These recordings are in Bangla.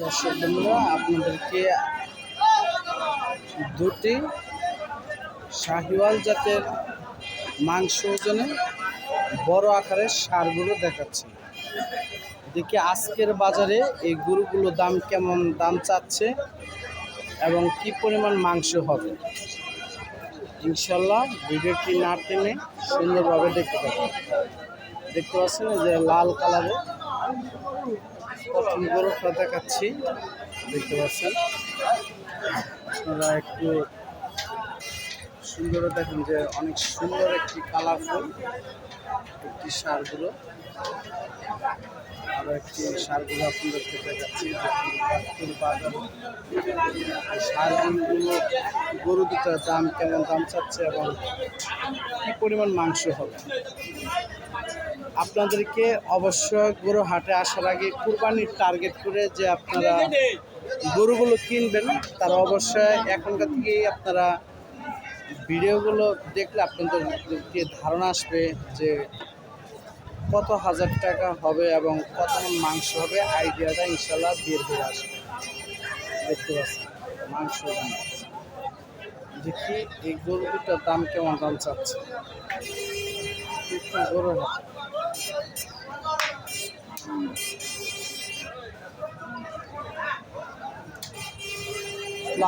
দর্শক বন্ধুরা, আপনাদেরকে দুটি শাহিওয়াল জাতের মাংস ওজনে বড় আকারের সারগুলো দেখাচ্ছি। দেখি আজকের বাজারে এই গরুগুলো দাম কেমন, দাম চাচ্ছে এবং কি পরিমাণ মাংস হবে? ইনশাল্লাহ ভিডিওটি না টেনে সুন্দরভাবে দেখতে পাবেন দেখতে পাচ্ছেন যে লাল কালারের প্রথম গরুটা দেখাচ্ছি। দেখতে পাচ্ছেন? আপনারা একটু সুন্দর দেখেন যে অনেক সুন্দর একটি কালারফুল একটি সারগুলো। আরও একটি সারগুলো আপনাদেরকে দেখাচ্ছি সারগুলো গরু দুটার দাম কেমন দাম চাচ্ছে এবং কী পরিমাণ মাংস হবে? আপনাদেরকে অবশ্যই গরু হাটে আসার আগে কুরবানির টার্গেট করে যে আপনারা গরুগুলো কিনবেন, তারা অবশ্যই এখনকার থেকেই আপনারা ভিডিওগুলো দেখলে আপনাদের আপনাদেরকে ধারণা আসবে যে কত হাজার টাকা হবে এবং কত মাংস হবে। আইডিয়াটা ইনশাল্লাহ বের হয়ে আসবে। দেখতে পাচ্ছেন, মাংস দেখি এই গরু দুটার দাম কেমন দাম চাচ্ছে। গরু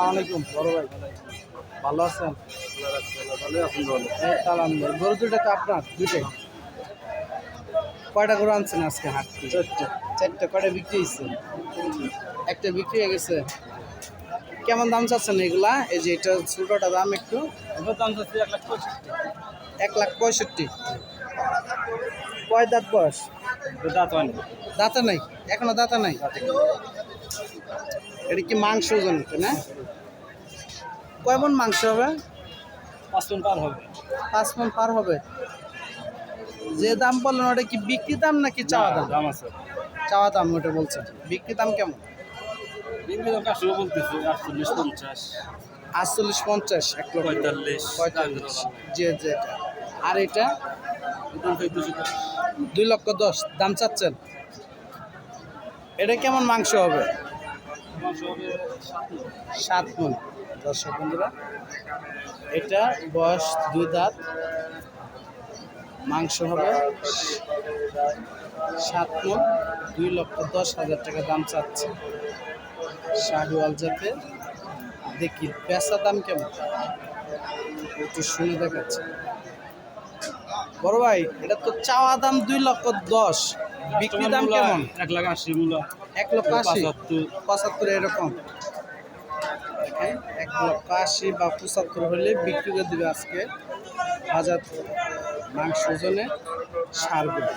আলাইকুম বড় ভাই। ভালো আছেন? আছেন ভালো তো গরু দুটো তো আপনার কয়টা গরু আনছেন আজকে হাট? চারটে। চারটে কয়টা বিক্রি হয়েছে? একটা বিক্রি হয়ে গেছে। কেমন দাম চাচ্ছেন এগুলা? এই যে এটা ছোটোটা দাম একটু। দাম চাচ্ছি এক লাখ পঁয়ষট্টি। এক লাখ পঁয়ষট্টি। কয় দাঁত বয়স? দাঁত হয়নি দাঁতা নাই? এখনও দাঁতা নাই? এটা কি মাংস ওজন না? কয় মন মাংস হবে? পাঁচ টন পার হবে। পাঁচ মন পার হবে। যে দাম বললেন ওটা কি বিক্রি দাম নাকি চাওয়া দাম? দাম আছে। চাওয়া দাম ওটা বলছেন। বিক্রি দাম কেমন? বিক্রি দাম কাশিও বলতেছে? আটচল্লিশ পঞ্চাশ। আটচল্লিশ পঞ্চাশ এক পঁয়তাল্লিশ। পঁয়তাল্লিশ। যে যেটা। আর এটা? দুই লক্ষ দশ দাম চাচ্ছেন? এটা কেমন মাংস হবে? সাত মন। দর্শক বন্ধুরা এটা বয়স দুই দাঁত। মাংস হবে সাত মন। দুই লক্ষ দশ হাজার টাকা দাম চাচ্ছে। শাহিওয়াল জাতের। দেখি পেঁচা দাম কেমন? একটু শুনে দেখাচ্ছে। বড় ভাই এটা তো চাওয়া দাম দুই লক্ষ দশ। বিক্রি দাম কেমন? এক লাখ আশি মূলা। এক লক্ষ আশি? পঁচাত্তর। এরকম। দেখেন, এক লক্ষ আশি বা পঁচাত্তর হলে বিক্রি করে দেবে আজকে হাজার মাংস ওজনে সারগুলো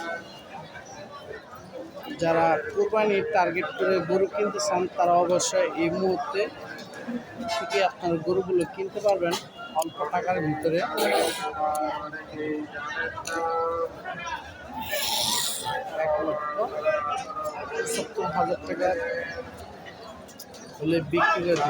যারা কোরবানির টার্গেট করে গরু কিনতে চান তারা অবশ্যই এই মুহূর্তে থেকে আপনার গরুগুলো কিনতে পারবেন অল্প টাকার ভিতরে। এক লক্ষ সত্তর হাজার টাকা হলে বিক্রি করে